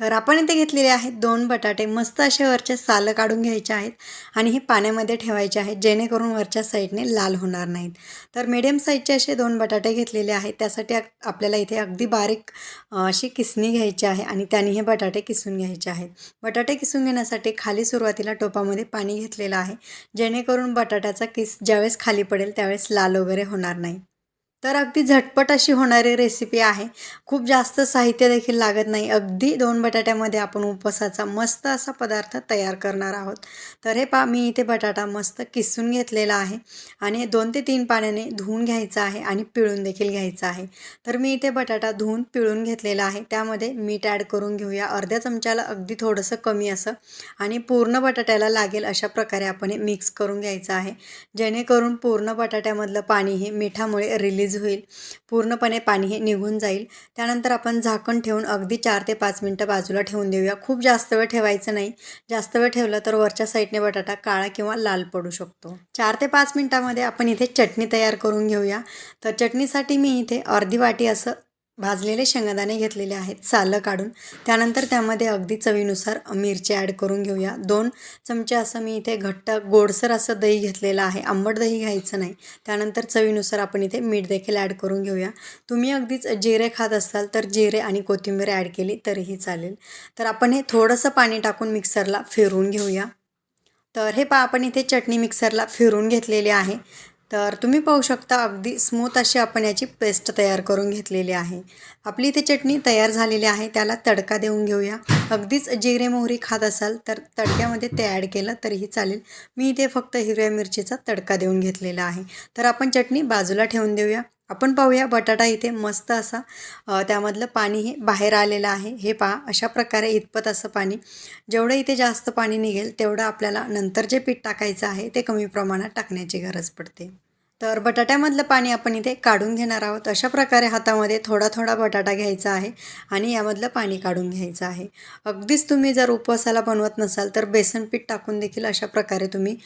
तर आपण इथे घेतलेले आहेत दोन बटाटे मस्त असे वरचे सालं काढून घ्यायचे आहेत आणि हे पाण्यामध्ये ठेवायचे आहेत जेणेकरून वरच्या साईडने लाल होणार नाहीत. तर मीडियम साईजचे असे दोन बटाटे घेतलेले आहेत त्यासाठी आपल्याला इथे अगदी बारीक अशी किसणी घ्यायची आहे आणि त्याने हे बटाटे किसून घ्यायचे आहेत. बटाटे किसून घेण्यासाठी खाली सुरुवातीला टोपामध्ये पाणी घेतलेलं आहे जेणेकरून बटाट्याचा किस ज्यावेळेस खाली पडेल त्यावेळेस लाल वगैरे होणार नाही. तर अगदी झटपट अशी होणारी रेसिपी आहे. खूप जास्त साहित्य देखील लागत नाही. अगदी दोन बटाट्यामध्ये आपण उपवासाचा मस्त असा पदार्थ तयार करणार आहोत. तर हे पा मी इथे बटाटा मस्त किसून घेतलेला आहे आणि दोन ते तीन पाण्याने धुवून घ्यायचा आहे आणि पिळून देखील घ्यायचा आहे. तर मी इथे बटाटा धुवून पिळून घेतलेला आहे. त्यामध्ये मीठ ॲड करून घेऊया. अर्ध्या चमच्याला अगदी थोडंसं कमी असं आणि पूर्ण बटाट्याला लागेल अशा प्रकारे आपण हे मिक्स करून घ्यायचं आहे. जेणेकरून पूर्ण बटाट्यामधलं पाणी हे मिठामुळे रिलीज होईल. पूर्णपणे पाणी हे निघून जाईल. त्यानंतर आपण झाकण ठेवून अगदी चार ते पाच मिनटं बाजूला ठेवून देऊया. खूप जास्त वेळ ठेवायचं नाही. जास्त वेळ ठेवलं तर वरच्या साईडने बटाटा काळा किंवा लाल पडू शकतो. चार ते पाच मिनटामध्ये आपण इथे चटणी तयार करून घेऊया. तर चटणीसाठी मी इथे अर्धी वाटी असं भाजलेले शेंगदाणे घेतलेले आहेत सालं काढून. त्यानंतर त्यामध्ये अगदी चवीनुसार मिरची ॲड करून घेऊया. दोन चमचे असं मी इथे घट्ट गोडसर असं दही घेतलेलं आहे. आंबट दही घ्यायचं नाही. त्यानंतर चवीनुसार आपण इथे मीठ देखील ॲड करून घेऊया. तुम्ही अगदीच जिरे खात असाल तर जिरे आणि कोथिंबीर ॲड केली तरीही चालेल. तर आपण हे थोडंसं पाणी टाकून मिक्सरला फिरवून घेऊया. तर हे पा आपण इथे चटणी मिक्सरला फिरून घेतलेली आहे. तर तुम्ही पाहू शकता अगदी स्मूथ अशी आपण याची पेस्ट तयार करून घेतलेली आहे. आपली इथे चटणी तयार झालेली आहे त्याला तडका देऊन घेऊया. अगदीच जिरे मोहरी खात असाल तर तडक्यामध्ये ते ॲड केलं तरीही चालेल. मी इथे फक्त हिरव्या मिरचीचा तडका देऊन घेतलेला आहे. तर आपण चटणी बाजूला ठेवून देऊया. आपण पाहूया बटाटा इथे मस्त असा त्यामधलं पाणी हे बाहेर आलेलं आहे. हे पहा अशा प्रकारे इतपत असं पाणी. जेवढं इथे जास्त पाणी निघेल तेवढं आपल्याला नंतर जे पीठ टाकायचं आहे ते कमी प्रमाणात टाकण्याची गरज पडते. तर बटाट्यामधलं पाणी आपण इथे काढून घेणार आहोत. अशा प्रकारे हातामध्ये थोडा थोडा बटाटा घ्यायचा आहे आणि यामधलं पाणी काढून घ्यायचं आहे. अगदीच तुम्ही जर उपवासाला बनवत नसाल तर बेसन पीठ टाकून देखील अशा प्रकारे तुम्ही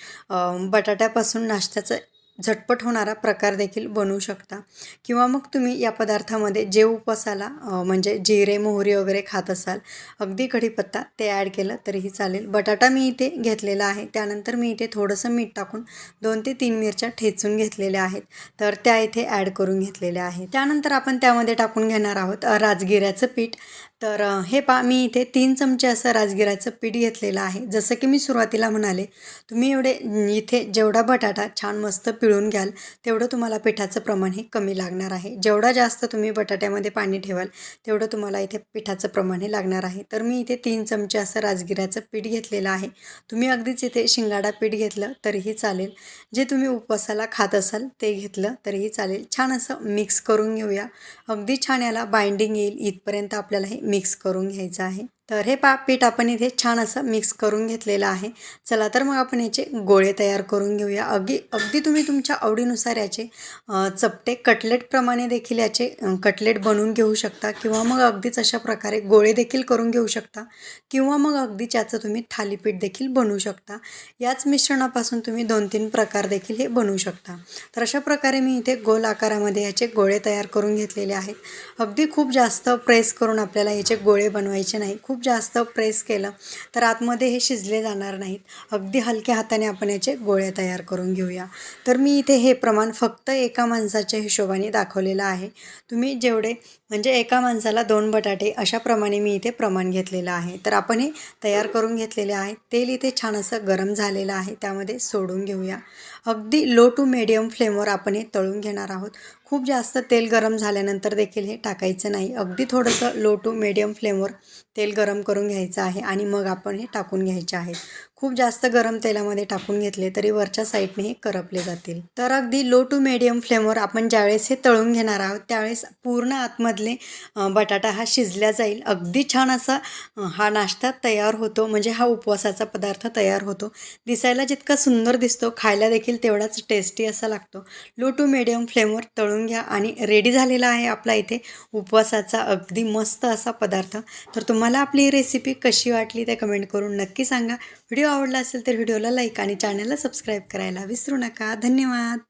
बटाट्यापासून नाश्त्याचं झटपट होणारा प्रकार देखील बनवू शकता. किंवा मग तुम्ही या पदार्थामध्ये जे उपवासाला म्हणजे जिरे मोहरी वगैरे खात असाल अगदी कढीपत्ता ते ॲड केलं तरीही चालेल. बटाटा मी इथे घेतलेला आहे. त्यानंतर मी इथे थोडंसं मीठ टाकून दोन ते तीन मिरच्या ठेचून घेतलेल्या आहेत. तर त्या इथे ॲड करून घेतलेल्या आहेत. त्यानंतर आपण त्यामध्ये टाकून घेणार आहोत राजगिऱ्याचं पीठ. तर हे पा मी इथे तीन चमचे असं राजगिऱ्याचं पीठ घेतलेलं आहे. जसं की मी सुरुवातीला म्हणाले तुम्ही एवढे इथे जेवढा बटाटा छान मस्त पिळून घ्याल तेवढं तुम्हाला पिठाचं प्रमाण हे कमी लागणार आहे. जेवढा जास्त तुम्ही बटाट्यामध्ये पाणी ठेवाल तेवढं तुम्हाला इथे पिठाचं प्रमाण हे लागणार आहे. तर मी इथे तीन चमचे असं राजगिऱ्याचं पीठ घेतलेलं आहे. तुम्ही अगदीच इथे शिंगाडा पीठ घेतलं तरीही चालेल. जे तुम्ही उपवासाला खात असाल ते घेतलं तरीही चालेल. छान असं मिक्स करून घेऊया. अगदी छान याला बाइंडिंग येईल इथपर्यंत आपल्याला हे मिक्स करून घ्यायचं आहे. तर हे पा पीठ आपण इथे छान असं मिक्स करून घेतलेलं आहे. चला तर मग आपण याचे गोळे तयार करून घेऊया. अगदी अगदी तुम्ही तुमच्या आवडीनुसार याचे चपटे कटलेटप्रमाणे देखील याचे कटलेट बनवून घेऊ शकता किंवा मग अगदीच अशा प्रकारे गोळे देखील करून घेऊ शकता किंवा मग अगदीच याचं तुम्ही थालीपीठ देखील बनवू शकता. याच मिश्रणापासून तुम्ही दोन तीन प्रकार देखील हे बनवू शकता. तर अशा प्रकारे मी इथे गोल आकारामध्ये याचे गोळे तयार करून घेतलेले आहेत. अगदी खूप जास्त प्रेस करून आपल्याला याचे गोळे बनवायचे नाही. खूप खूप जास्त प्रेस केलं तर आतमध्ये हे शिजले जाणार नाहीत. अगदी हलक्या हाताने आपण याचे गोळे तयार करून घेऊया. तर मी इथे हे प्रमाण फक्त एका माणसाच्या हिशोबाने दाखवलेलं आहे. तुम्ही जेवढे म्हणजे एका माणसाला दोन बटाटे अशाप्रमाणे मी इथे प्रमाण घेतलेलं आहे. तर आपण हे तयार करून घेतलेले आहे. तेल इथे छान असं गरम झालेलं आहे. त्यामध्ये सोडून घेऊया. अगदी लो टू मिडियम फ्लेमवर आपण हे तळून घेणार आहोत. खूप जास्त तेल गरम झाल्यानंतर देखील हे टाकायचं नाही. अगदी थोडंसं लो टू मिडियम फ्लेमवर तेल गरम करून घ्यायचं आहे आणि मग आपण हे टाकून घ्यायचे आहे खूप जास्त गरम तेलामध्ये टाकून घेतले तरी वरच्या साईडने हे करपले जातील. तर अगदी लो टू मिडियम फ्लेमवर आपण ज्यावेळेस हे तळून घेणार आहोत त्यावेळेस पूर्ण आतमधले बटाटा हा शिजल्या जाईल. अगदी छान असा हा नाश्ता तयार होतो. म्हणजे हा उपवासाचा पदार्थ तयार होतो. दिसायला जितका सुंदर दिसतो खायला देखील तेवढाच टेस्टी असा लागतो. लो टू मिडियम फ्लेमवर तळून घ्या आणि रेडी झालेला आहे आपला इथे उपवासाचा अगदी मस्त असा पदार्थ. तर तुम्हाला आपली रेसिपी कशी वाटली ते कमेंट करून नक्की सांगा. व्हिडिओ आवडला असेल तर व्हिडिओला लाईक आणि चॅनलला सबस्क्राईब करायला विसरू नका. धन्यवाद.